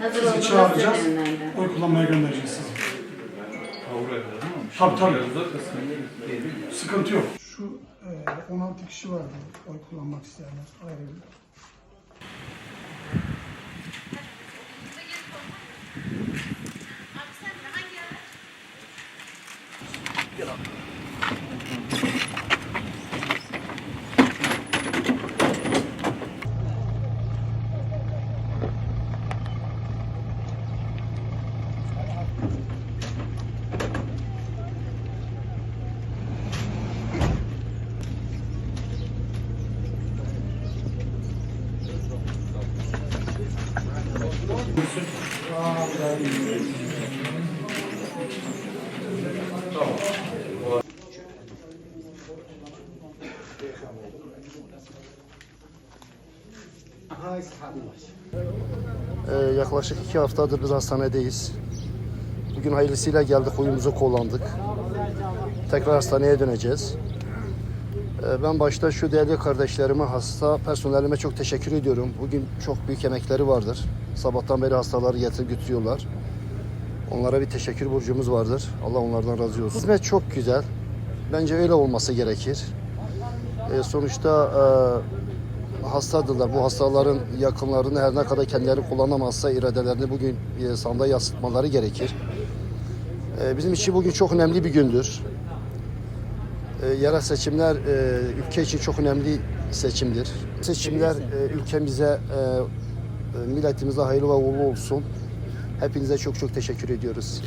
Hazır Sizi olduğunda çağıracağız. Oy kullanmaya göndereceğiz sizi. Tabii, tabii. Sıkıntı yok. Şu e, 16 kişi vardı oy kullanmak isteyenler. Ayrı. Ee, yaklaşık iki haftadır biz hastanedeyiz. Bugün hayırlısıyla geldik, huyumuzu kullandık. Tekrar hastaneye döneceğiz. Ee, ben başta şu değerli kardeşlerime, hasta personelime çok teşekkür ediyorum. Bugün çok büyük emekleri vardır. Sabahtan beri hastaları getirip götürüyorlar. Onlara bir teşekkür borcumuz vardır. Allah onlardan razı olsun. Hizmet çok güzel. Bence öyle olması gerekir. Ee, sonuçta hastadılar. Bu hastaların yakınlarını her ne kadar kendileri kullanamazsa iradelerini bugün e, sanda yansıtmaları gerekir. E, bizim için bugün çok önemli bir gündür. E, yerel seçimler e, ülke için çok önemli seçimdir. Seçimler e, ülkemize, e, e, milletimize hayırlı ve uğurlu olsun. Hepinize çok çok teşekkür ediyoruz.